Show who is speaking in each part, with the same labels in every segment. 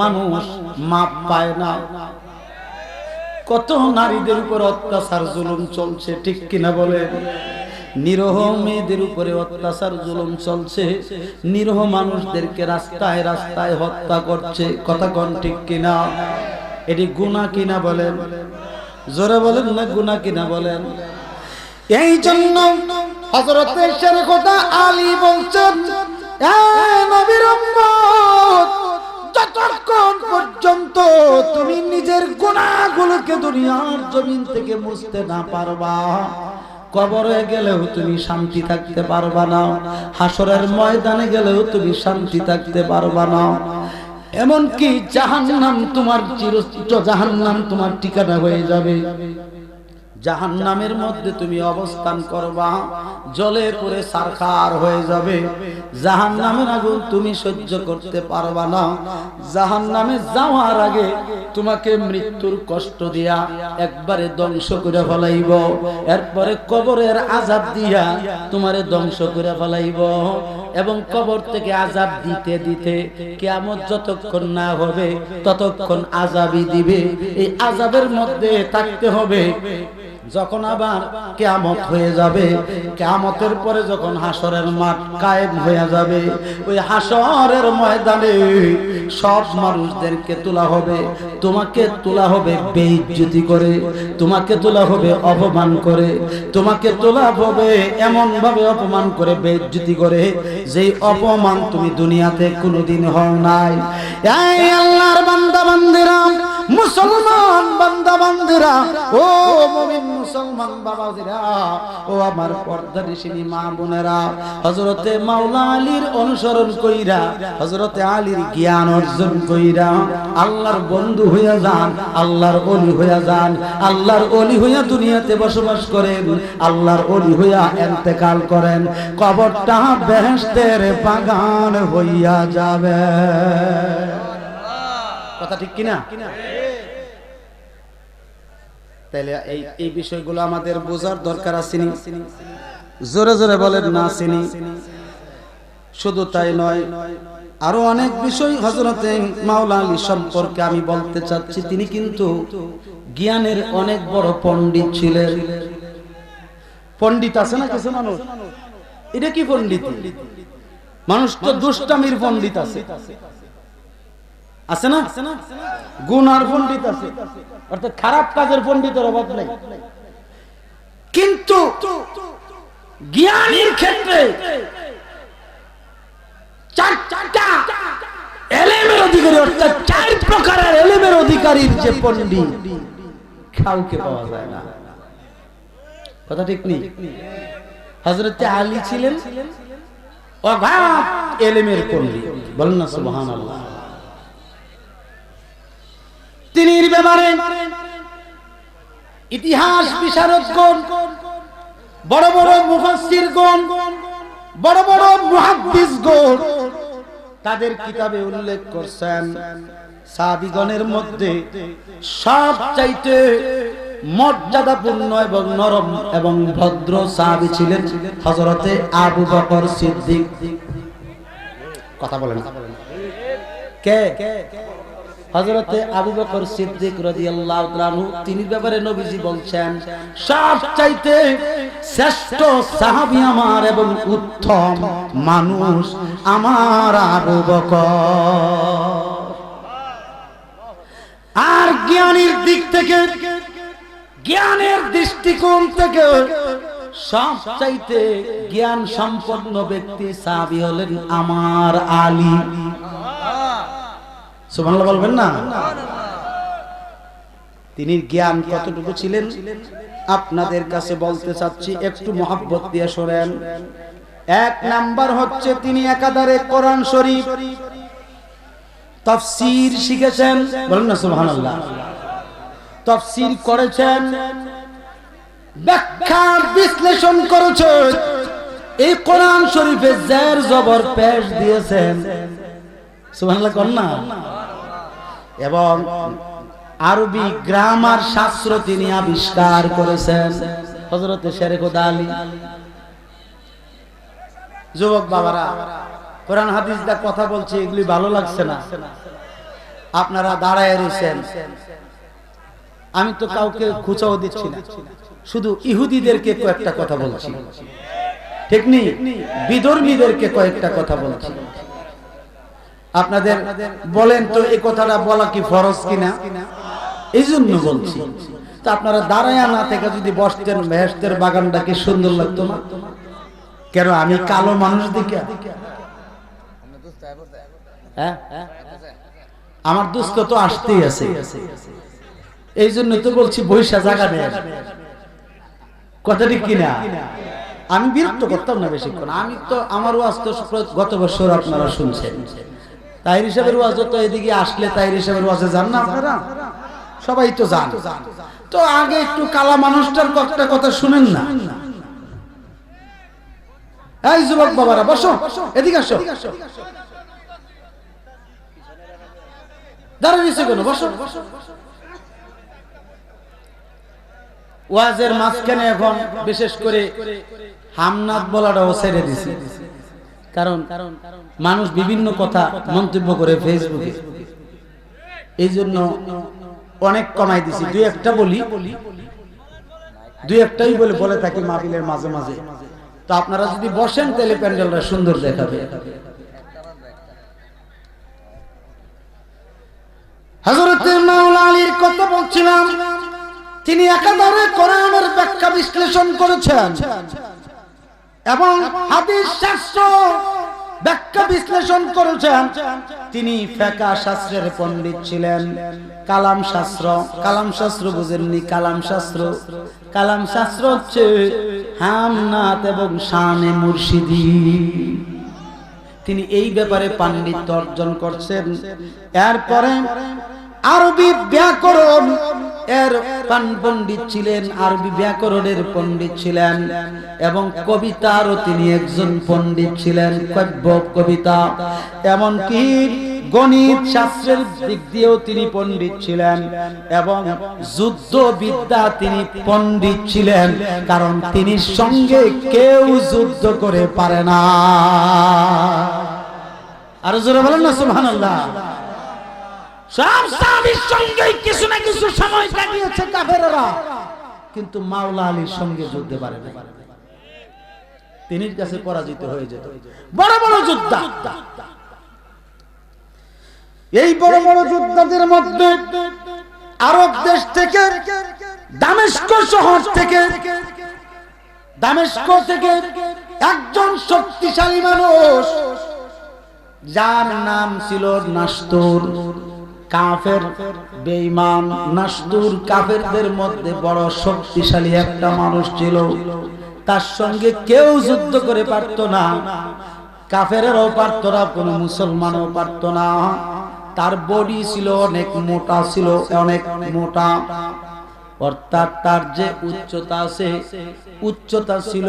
Speaker 1: মানুষ মাপ পায় না। কত নারীদের উপর অত্যাচার, জুলুম চলছে, ঠিক কিনা বলে নিরহ মেয়েদের উপরে অত্যাচার, জুলুম চলছে। নিরহ মানুষদেরকে রাস্তায় রাস্তায় হত্যা করছে। কথা কন ঠিক কিনা? এটি গুণা কিনা বলেন? জোরে বলেন না গুণা কিনা বলেন? এই জন্য হজরতের কথা আলী বলছেন যতক্ষণ পর্যন্ত তুমি নিজের গুণাগুলোকে দুনিয়ার জমিন থেকে মুছতে না পারবা, কবরে গেলেও তুমি শান্তি থাকতে পারবা না হাসরের ময়দানে গেলেও তুমি শান্তি থাকতে পারবা না। এমনকি জাহান্নাম তোমার চিরস্ত জাহান্নাম তোমার ঠিকানা হয়ে যাবে। জাহান নামের মধ্যে তুমি অবস্থান করবা, জলে পড়ে সারখার হয়ে যাবে। জাহান নামের আগুন তুমি সহ্য করতে পারবা না। জাহান নামে যাওয়ার আগে তোমাকে মৃত্যুর কষ্ট দিয়া একবারে ধ্বংস করে ফেলাইব। এরপরে কবরের আজাব দিয়া তোমারে ধ্বংস করে ফেলাইব এবং কবর থেকে আজাব দিতে দিতে কেমন যতক্ষণ না হবে, ততক্ষণ আজাবই দিবে। এই আজাবের মধ্যে থাকতে হবে যখন আবার কেয়ামত হয়ে যাবে, কেয়ামতের পরে যখন হাসরের মাঠ কায়েম হয়ে যাবে, ওই হাসরের ময়দানে সব মানুষদেরকে তোলা হবে, তোমাকে তোলা হবে বেইজ্জতি করে, তোমাকে তোলা হবে অপমান করে, তোমাকে তোলা হবে এমন ভাবে অপমান করে, বেইজ্জতি করে, যেই অপমান তুমি দুনিয়াতে কোনোদিন হও নাই। আল্লাহর বান্দা বান্দিরা মুসলমান বান্দা বান্দিরা, ও মুমিন মুসলমান বাবাজিরা, ও আমার পর্দা ঋষিনী মা বোনেরা হজরতে মাওলা আলীর অনুসরণ কইরা হজরতে আলীর জ্ঞান অর্জন কইরা, আল্লাহর বন্ধু হইয়া যান, আল্লাহর অলি হইয়া যান, আল্লাহর অলি হইয়া দুনিয়াতে বসবাস করেন, আল্লাহর অলি হইয়া এন্তেকাল করেন, কবরটা বেহেশতের বাগান হইয়া যাবে। কথা ঠিক কিনা? তাইলে এই এই বিষয়গুলো আমাদের বোঝার দরকার আছে জোরে জোরে বলেন, না চিনি। শুধু তাই নয়, আরও অনেক বিষয় হজরতে মাওলা আলী সম্পর্কে আমি বলতে চাচ্ছি। তিনি কিন্তু জ্ঞানের অনেক বড় পণ্ডিত ছিলেন। পণ্ডিত আছে না কিছু মানুষ? এটা কি পণ্ডিত? মানুষ তো দুষ্টামির পণ্ডিত আছে। আছে না? গুনার পণ্ডিত আছে। অর্থাৎ খারাপ কাজের পণ্ডিতের অভাব নেই। কিন্তু জ্ঞানীর ক্ষেত্রে চার অধিকারী পাওয়া যায় না। কথা ঠিক বলেন না তিনি ব্যাপারে ইতিহাস বিশারদগণ, বড় বড় মুফাসসিরগণ, বড় বড় মুহাদ্দিসগণ তাদের কিতাবে উল্লেখ করছেন। সাহাবীগণের মধ্যে সব চাইতে মর্যাদাপূর্ণ এবং নরম এবং ভদ্র সাহাবী ছিলেন হযরতে আবু বকর সিদ্দিক। কথা বলেন। কে? হযরতে আবু বকর সিদ্দিক রাদিয়াল্লাহু তাআলা তিনি ব্যাপারে নবীজি বলছেন সবচাইতে শ্রেষ্ঠ সাহাবী আমার এবং উত্তম মানুষ আমার আবু বকর। আর জ্ঞানের দিক থেকে, জ্ঞানের দৃষ্টিকোণ থেকে সবচাইতে জ্ঞান সম্পন্ন ব্যক্তি সাহাবী হলেন আমার আলী। সুবহানাল্লাহ বলবেন না? তিনি জ্ঞান কতটুকু ছিলেন? আপনাদের কাছে বলতে চাচ্ছি, একটু মহাব্বত দিয়ে শোনেন। এক নাম্বার হচ্ছে তিনি একাধারে কোরআন শরীফ তাফসীর শিখেছেন। বলেন না সুবহানাল্লাহ। তাফসীর করেছেন, ব্যাখ্যা বিশ্লেষণ করেছেন এই কোরআন শরীফে জের জবর পেশ দিয়েছেন। সুবহানাল্লাহ কর না? এবং আরবি গ্রামার শাস্ত্র তিনি আবিষ্কার করেছেন। হজরত শেরেখ আলী। যুবক বাবারা, কোরআন হাদিস দা কথা বলছে, এগুলি ভালো লাগছে না। আপনারা দাঁড়ায় রয়েছেন। আমি তো কাউকে খুচাও দিচ্ছি না। শুধু ইহুদিদেরকে কয়েকটা কথা বলছি। ঠিক নেই? বিধর্মীদেরকে কয়েকটা কথা বলছি। আপনাদের বলেন তো এই কথাটা বলা কি ফরজ কিনা? এই জন্য বলছি। তা আপনারা দাঁড়ায় না থেকে যদি বসতেন মেহেস্তের বাগানটা কি সুন্দর লাগতো না? কেন, আমি কালো মানুষ দিকে হ্যাঁ? আমার দুস্থ তো আসতেই আছে। এই জন্য তো বলছি বৈশা জায়গা নেই। কথা ঠিক কিনা? আমি বিরক্ত করতাম না বেশিক্ষণ। আমি তো, আমার ওয়াজ গত বছর আপনারা শুনছেন। তাই হিসাবের ওয়াজ তো এদিকে আসলে তাই হিসাবের ওয়াজে যান না আপনারা? সবাই তো যান। তো আগে একটু কালা মানুষটার কয়েকটা কথা শুনেন না। এই যুবক বাবারা বসো। এদিকে আসো। দাঁড়িয়ে নিচে কেন বসো। ওয়াজের মাঝখানে এখন বিশেষ করে হামনাথ বলাটাও ছেড়ে দিছি। কারণ মানুষ বিভিন্ন কথা মন্তব্য করে ফেসবুকে এই জন্য অনেক কমাই দিছি। দুই একটা বলি, দুই একটাই বলে বলে থাকি মাহফিলের মাঝে মাঝে। তো আপনারা যদি বসেন তাহলে প্যান্ডেলটা সুন্দর দেখাবে। তিনি একাধারে কোরআনের ব্যাখ্যা বিশ্লেষণ করেছেন। এবং হাদিস শাস্ত্র বিশ্লেষণ করেছেন, তিনি ফেকা শাস্ত্রের পণ্ডিত ছিলেন। কালাম শাস্ত্র কালাম শাস্ত্র বুঝেননি, কালাম শাস্ত্র। কালাম শাস্ত্র হচ্ছে হামনাত এবং শানে মুর্শিদি। তিনি এই ব্যাপারে পাণ্ডিত্য অর্জন করছেন। এরপরে আরবি ব্যাকরণ এর পণ্ডিত ছিলেন, আরবি ব্যাকরণের পণ্ডিত ছিলেন এবং কবিতারও তিনি একজন পণ্ডিত ছিলেন, কাব্য কবিতা। এমনকি গণিত শাস্ত্রের দিক দিয়েও তিনি পণ্ডিত ছিলেন এবং যুদ্ধ বিদ্যা তিনি পণ্ডিত ছিলেন, কারণ তিনি সঙ্গে কেউ যুদ্ধ করে পারে না। আর জোরে বলেন না, সুবহানাল্লাহ। সব সাহাবীর সঙ্গে কিছু না কিছু সময় কাটিয়েছে কাফেররা। কিন্তু মাওলা আলীর সঙ্গে যুদ্ধে পারে না তিনি কাছে পরাজিত হয়ে যেত। বড় বড় যোদ্ধা। এই বড় বড় যোদ্ধাদের মধ্যে আরব দেশ থেকে দামেস্ক শহর থেকে দামেস্ক থেকে একজন শক্তিশালী মানুষ যার নাম ছিল নাস্তুর। কাফের, বেঈমান নাস্তুর কাফেরদের মধ্যে বড় শক্তিশালী একটা মানুষ ছিল। তার সঙ্গে কেউ যুদ্ধ করে পারত না। কাফেরেরও পারত না, কোনো মুসলমানও পারত না। তার বডি ছিল অনেক মোটা ছিল, অনেক মোটা। অর্থাৎ তার যে উচ্চতা আছে, উচ্চতা ছিল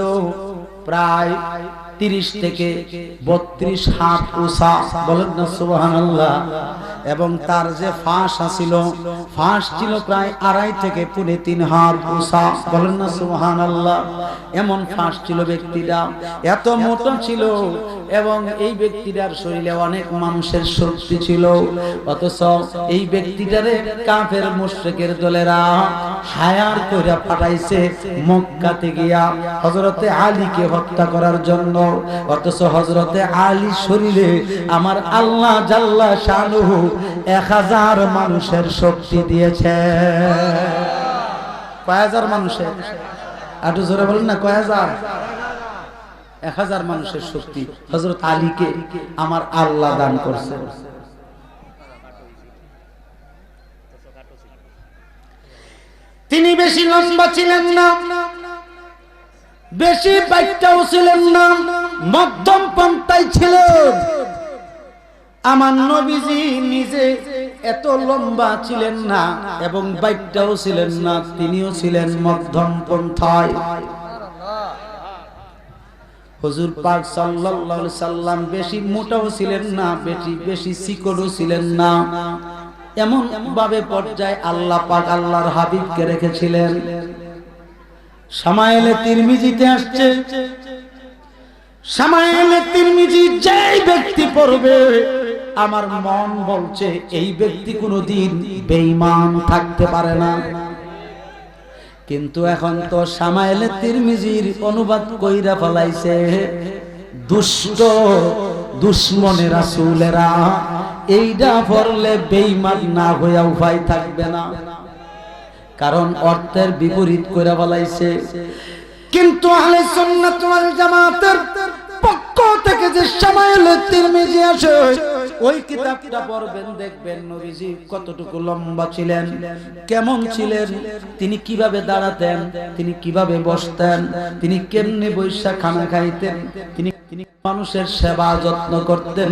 Speaker 1: প্রায় তিরিশ থেকে বত্রিশ হাত উষা বলেন না সুবাহান এবং তার যে ফাঁস আছিল, ফাঁস ছিল প্রায় আড়াই থেকে পুনে তিন হাত উষা বলেন না সুবাহান আল্লাহ এমন ফাঁস ছিল ব্যক্তিটা, এত মোটা ছিল এবং এই ব্যক্তিটার শরীরে অনেক মানুষের শক্তি ছিল। অথচ এই ব্যক্তিটারে কাফের মুশ্রিকের দলেরা হায়ার করে পাঠাইছে মক্কাতে গিয়া হজরতে আলীকে হত্যা করার জন্য। অথচ হজরতে আলী শরীরে আমার আল্লাহ জাল্লা এক হাজার মানুষের শক্তি দিয়েছে। কয় হাজার মানুষের? জোরে বলেন না, কয় হাজার? এক হাজার মানুষের শক্তি। হজরত আলীকে আমার আল্লাহ দান করছে। তিনি বেশি লম্বা ছিলেন না, বেশি বাইকটাও ছিলেন না। মধ্যম পন্থায় ছিলেন। আমার নবীজি নিজে এত লম্বা ছিলেন না এবং বাইকটাও ছিলেন না তিনিও ছিলেন মধ্যম পন্থায়। হুজুর পাক সাল্লাল্লাহু সাল্লাম বেশি মোটাও ছিলেন না বেশি বেশি চিকনও ছিলেন না। এমন ভাবে পর্যায়ে আল্লাহ পাক আল্লাহর হাবিবকে রেখেছিলেন। সামায়েলে তিরমিজিতে আসছে। সামায়েলে তিরমিজি যেই ব্যক্তি পড়বে, আমার মন বলছে, এই ব্যক্তি কোনোদিন বেঈমান থাকতে পারে না। কিন্তু এখন তো সামাইলে তিরমিজির অনুবাদ কইরা ফলাইছে, দুষ্ট, দুশ্মনে রাসূলেরা এইটা পড়লে বেঈমান না হইয়া উপায় থাকবে না। কারণ অর্থের বিপরীত করে বলাইছে কিন্তু আহলে সুন্নাত ওয়াল জামাতের পক্ষ থেকে যে সামাইল তিরমিজি আসে, ওই কিতাবটা পড়বেন, দেখবেন নবীজি কতটুকু লম্বা ছিলেন, কেমন ছিলেন, তিনি কীভাবে দাঁড়াতেন, তিনি কীভাবে বসতেন, তিনি কেমনে বৈশা খানা খাইতেন, তিনি মানুষের সেবা যত্ন করতেন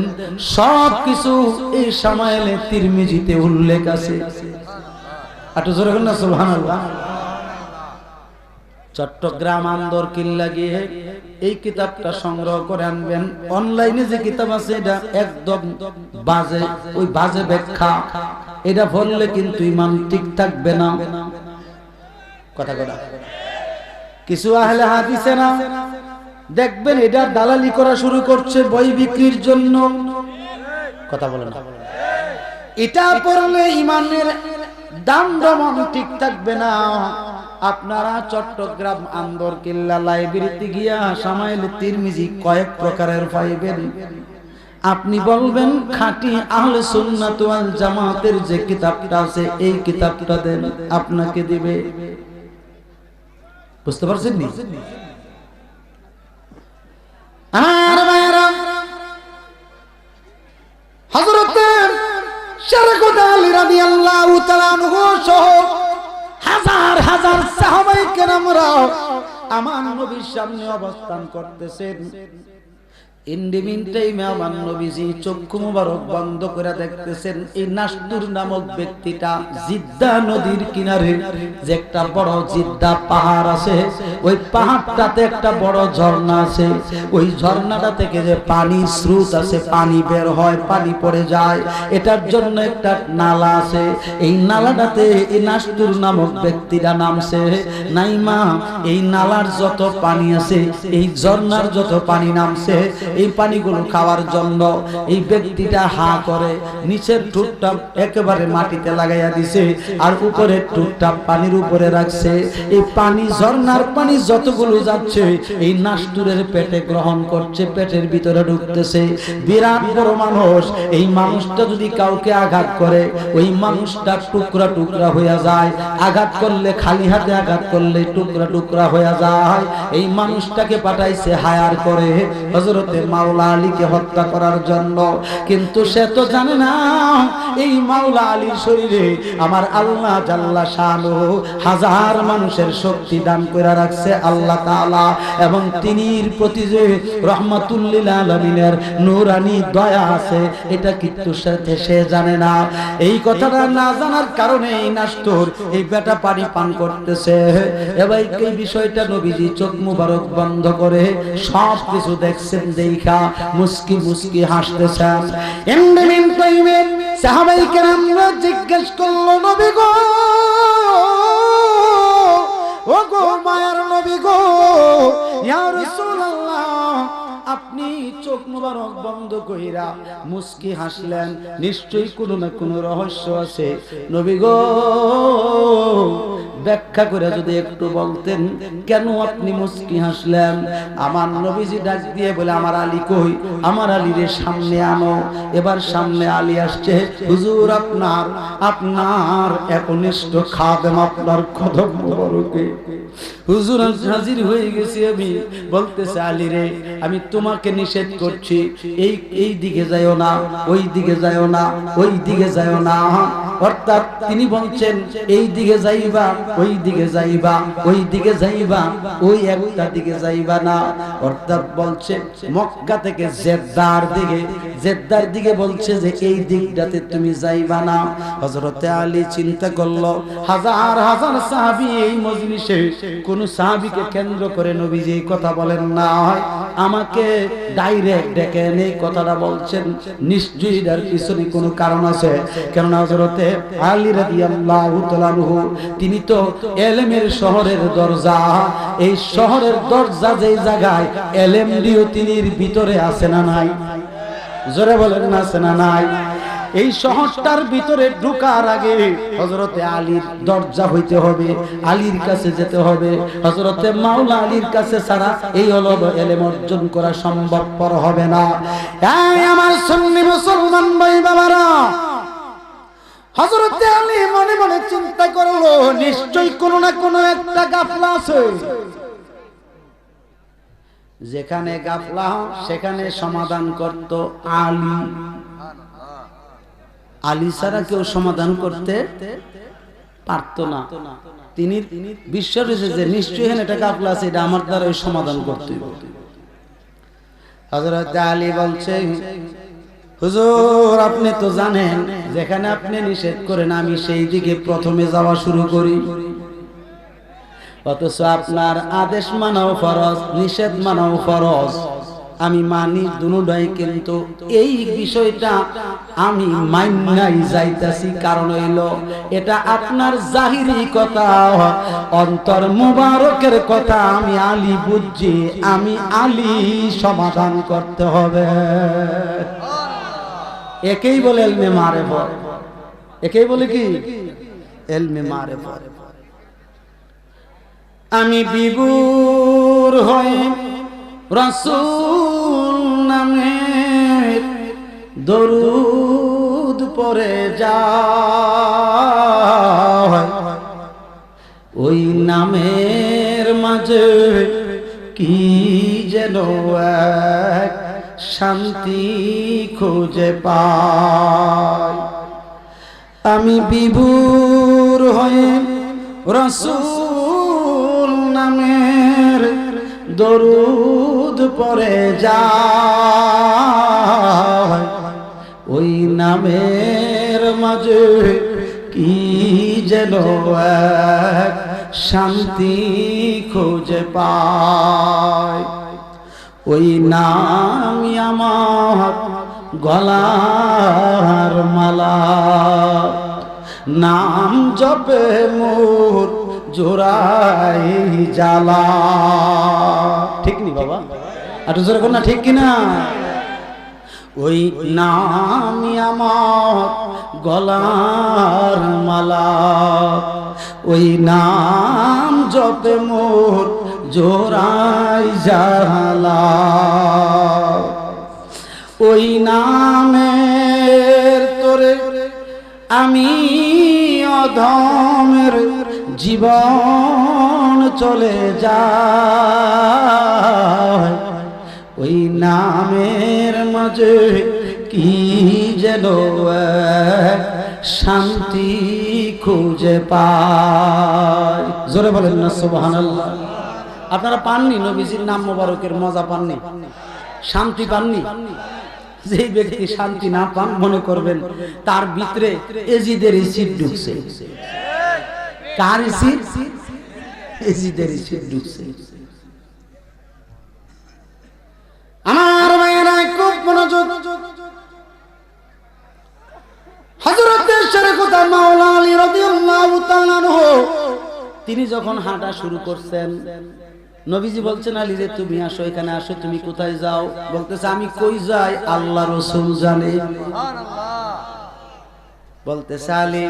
Speaker 1: সব কিছু এই সামাইলে তিরমিজিতে উল্লেখ আছে। আটু জোরে না, সুবহানাল্লাহ। চট্টগ্রাম আন্দর কিল্লা গিয়ে এই কিতাবটা সংগ্রহ করে আনবেন। অনলাইনে যে কিতাব আছে, এটা একদম বাজে, ওই বাজে ব্যাখ্যা। এটা পড়লে কিন্তু ইমান ঠিক থাকবে না। কথা কথা কিছু আহলে হাদিসে না, দেখবেন এটা দালালি করা শুরু করছে বই বিক্রির জন্য। কথা বলে না। এটা পড়লে ইমানের দাম দমন ঠিক থাকবে না। আপনারা চট্টগ্রাম আন্দর কিল্লা লাইব্রেরিতে গিয়া সামাইল তিরমিজি কয়েক প্রকারের পাইবেন। আপনি বলবেন, খাঁটি আহলে সুন্নাত ওয়াল জামাতের যে কিতাবটা আছে, এই কিতাবটা দেন, আপনাকে দিবে। বুঝতে পারছেন নি? আর ভাইরা হযরতে শারকুত আলী রাদিয়াল্লাহু তাআলা সহ হাজার হাজার সাহাবাই কেরামরা আমার নবীর সামনে অবস্থান করতেছেন। পানি স্রোত আছে, পানি বের হয়, পানি পড়ে যায়। এটার জন্য একটা নালা আছে। এই নালাটাতে এই নাসদুর নামক ব্যক্তিটা নামছে নাইমা। এই নালার যত পানি আছে, এই ঝর্ণার যত পানি নামছে এই পানিগুলো খাওয়ার জন্য এই ব্যক্তিটা হা করে নিচের টুকটা একেবারে মাটিতে লাগাইয়া দিছে আর উপরের টুকটা পানির উপরে রাখছে। এই পানি, ঝর্ণার পানি যতগুলো যাচ্ছে, এই নাস্তুরের পেটে গ্রহণ করছে, পেটের ভিতরে ঢুকতেছে। বিরাট বড় মানুষ, এই মানুষটা যদি কাউকে আঘাত করে, ওই মানুষটা টুকরা টুকরা হইয়া যায়। আঘাত করলে, খালি হাতে আঘাত করলে টুকরা টুকরা হইয়া যায়। এই মানুষটাকে পাঠাইছে হায়ার করে। হজরতে মাওলা আলীকে হত্যা করার জন্য। কিন্তু সে তো জানে না, এই মাওলা আলীর শরীরে আমার আল্লাহ জাল্লা শানু হাজার মানুষের শক্তি দান করে রাখছে আল্লাহ তাআলা। এবং তিনির প্রতি যে রহমাতুল্লিল আলমিনের নুরানি দয়া আছে, এটা কিন্তু সাথে সে জানে না। এই কথাটা না জানার কারণে এই নাস্তুর এই বেটা পানি পান করতেছে। এবার এই বিষয়টা নবীজি চোখ মুবারক বন্ধ করে সব কিছু দেখছেন দেখা মুস্কি মুস্কি হাসতেছেন। এমনি টাইমে সাহাবাই কেরামরা জিজ্ঞেস করল, নবী গো ও গো মায়ার নবী গো, ইয়া রাসূলুল্লাহ আপনি চোখ মুবারক বন্ধ কইরা মুস্কি হাসলেন। নিশ্চয়ই কোনো না কোনো রহস্য আছে। নবী গো, ব্যাখ্যা করে যদি একটু বলতেন, কেন আপনি মুস্কি হাসলেন? আমার নবীজি ডাক দিয়ে বলে, আমার আলী কই? আমার আলীরে সামনে আনো। এবার সামনে আলী আসছে, হুজুর, আপনার আপনার একনিষ্ঠ খাদেম আপনার কদম মুবারকে। হুজুর হাজির হয়ে গেছি আমি। বলতেছে আলী রে আমি তোমাকে নিষেধ করছি, এই এই দিকে যাইও না, ওই দিকে যাইও না, ওই দিকে যাইও না। অর্থাৎ তিনি বলছেন, এই দিকে যাইবা, ওই দিকে যাইবা, ওই দিকে যাইবা, ওই একটা দিকে যাইবা না। অর্থাৎ বলছে, মক্কা থেকে জেদ্দার দিকে জেদ্দার দিকে বলছে যে, এই দিকটাতে তুমি যাইবা না। হযরতে আলী চিন্তা করল, হাজার হাজার সাহাবী এই মজলিসে, কোন সাহাবীকে কেন্দ্র করে নবীজি এই কথা বলেন না। হয় আমাকে ডাইরেক্ট ডেকে এই কথাটা বলছেন। নিশ্চয়ই এর পিছনে কোনো কারণ আছে। কেননা হযরতে আলী রাদিয়াল্লাহু তাআলা তিনি তো এলেমের শহরের দরজা। এই শহরের দরজা যেই জায়গায় এলেম দিও তিনির ভিতরে আছে না নাই? জোরে বলেন না আছে না নাই। এই শহরটার ভিতরে ঢুকার আগে হজরতে আলীর দরজা হইতে হবে, আলীর কাছে যেতে হবে। হজরতে মাওলা আলীর কাছে ছাড়া এই অলব এলেম অর্জন করা সম্ভবপর হবে না। আমার সুন্নি মুসলমান ভাই বাবারা হজরতে আলী মনে মনে চিন্তা করল, নিশ্চয়ই কোনো না কোনো একটা গাফলা আছে। যেখানে গাফলা সেখানে সমাধান করত আলী। আলী ছাড়া কেউ সমাধান করতে পারত না। তিনি বিশ্ব রয়েছে যে নিশ্চয়ই এখানে একটা গাফলা আছে, এটা আমার দ্বারা সমাধান করতে হজরত আলী বলছে, হুজুর, আপনি তো জানেন, যেখানে আপনি নিষেধ করেন, আমি সেই দিকে প্রথমে যাওয়া শুরু করি। অথচ আপনার আদেশ মানাও ফরজ, নিষেধ মানাও ফরজ। আমি মানি দুটাই কিন্তু এই বিষয়টা আমি মাইনাই যাইতাছি, কারণ হইল এটা আপনার জাহিরি কথা। অন্তর মুবারকের কথা আমি আলী বুঝছি, আমি আলী সমাধান করতে হবে। একেই বলে এলমে মারে একেই বলে কি? এলমে মারে আমি বিবুর হয়ে রসুল নামে দরুদ পরে যা ওই নামের মাঝে কি যেন এক শান্তি খুঁজে পাই। আমি বিভুর হয়ে রসুল দরুদ পরে যা ওই নামের মাঝে কি যেন এক শান্তি খুঁজে পায়। ওই নামই আমার গলার মালা। নাম জপে মোর জোড়াই জালা ঠিক নি বাবা? একটু জোরে না, ঠিক কিনা? ওই নামই আমার গলার মালা। ওই নাম জপে মোর জোড়াই জালা ওই নামের তোরে আমি অধমের জীবন চলে যায়। ওই নামের মাঝে কি যেন শান্তি খুঁজে পায়। জোরে বলেন না, সুবহানাল্লাহ। আপনারা পাননি নবীজির নাম মোবারকের, মজা পাননি? শান্তি পাননি? যে ব্যক্তি শান্তি না পান, মনে করবেন তার ভিতরে এজিদের সিট ঢুকছে। কার এজিদের ঢুকছে আমার ভাইয়েরা খুব মনোযোগ। হযরতের শরীফুদ্দার মাওলা আলী রাদিয়াল্লাহু তাআলা তিনি যখন হাঁটা শুরু করছেন নবীজি বলছেন আলী রে তুমি আসো এখানে আসো তুমি কোথায় যাও? বলতেছে আমি কই যাই? আল্লাহ রসুল জানে। বলতেছে আলী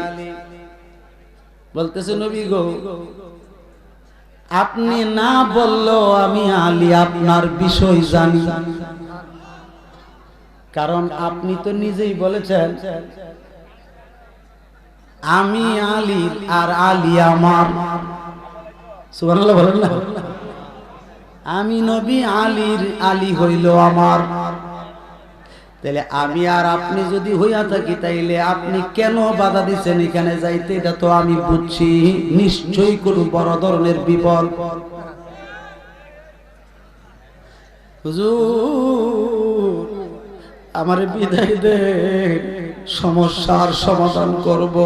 Speaker 1: বলতেছে, নবী গো, আপনি না বললেও আমি আলী আপনার বিষয় জানি। কারণ আপনি তো নিজেই বলেছেন, আমি আলী আর আলী আমার। সুবহানাল্লাহ বলেন না। আমি নবী আলীর আলী হইল আমার। তাহলে আমি আর আপনি যদি হইয়া থাকি, তাইলে আপনি কেন বাধা দিচ্ছেন এখানে যাইতে? এটা তো আমি বুঝছি। নিশ্চয়ই কোন বড় ধরনের বিপদ। আমার বিদায় দে সমস্যার সমাধান করব।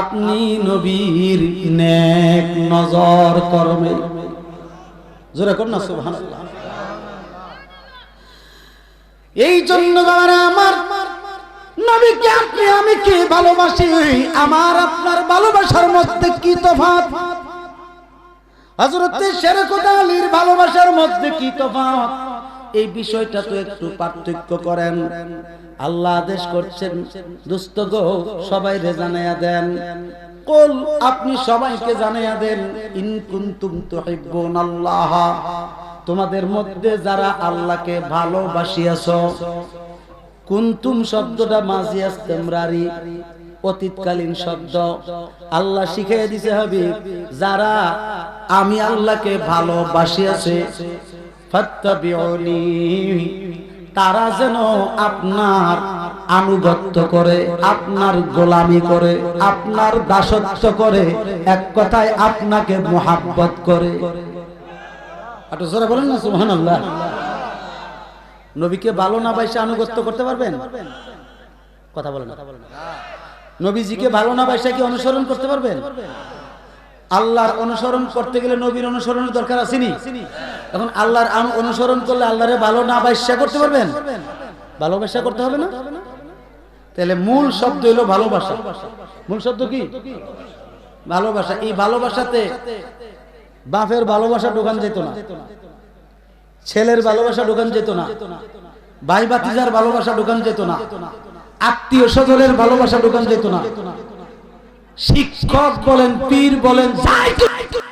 Speaker 1: আপনি নবীর নেক নজর করবে জোরে কর না, সুবহানাল্লাহ। এই জন্য বাবারা আমার নবীকে আপনি, আমি কি ভালোবাসি? আমার আপনার ভালোবাসার মধ্যে কি তফাৎ? হযরতে শেরকুদ আলীর ভালোবাসার মধ্যে কি তফাৎ? এই বিষয়টা তো একটু পার্থক্য করেন। আল্লাহ আদেশ করছেন দুস্থ গো, সবাই রে জানাইয়া দেন। কোল, আপনি সবাইকে জানাইয়া দেন। ইন কুনতুম তুহিব্বুন আল্লাহ তোমাদের মধ্যে যারা আল্লাহকে ভালোবাসিয়াছ, কুন্তুম শব্দটা মাঝি আসতেমরারি অতীতকালীন শব্দ। আল্লাহ শিখিয়ে দিছে হবে যারা আমি আল্লাহকে ভালোবাসিয়াছে তারা যেন আপনার আনুগত্য করে, আপনার গোলামি করে, আপনার দাসত্ব করে, এক কথায় আপনাকে মোহাব্বত করে। একটু বলেন না, সুবহানাল্লাহ। নবীকে ভালো না বাইসে আনুগত্য করতে পারবেন? কথা বলেন নবীজিকে ভালো না বাইসে কি অনুসরণ করতে পারবেন? আল্লাহর অনুসরণ করতে গেলে নবীর অনুসরণের দরকার আসেনি এখন আল্লাহর অনুসরণ করলে আল্লাহরে ভালো না বাইসা করতে পারবেন? ভালোবাসা করতে হবে না? তাহলে মূল শব্দ হলো ভালোবাসা। মূল শব্দ কি? ভালোবাসা। এই ভালোবাসাতে বাপের ভালোবাসা ঢোকান যেত না। ছেলের ভালোবাসা ঢোকান যেত না। ভাই বাতিজার ভালোবাসা ঢোকান যেত না। আত্মীয় স্বজনের ভালোবাসা ঢোকান যেত না। শিক্ষক বলেন, পীর বলেন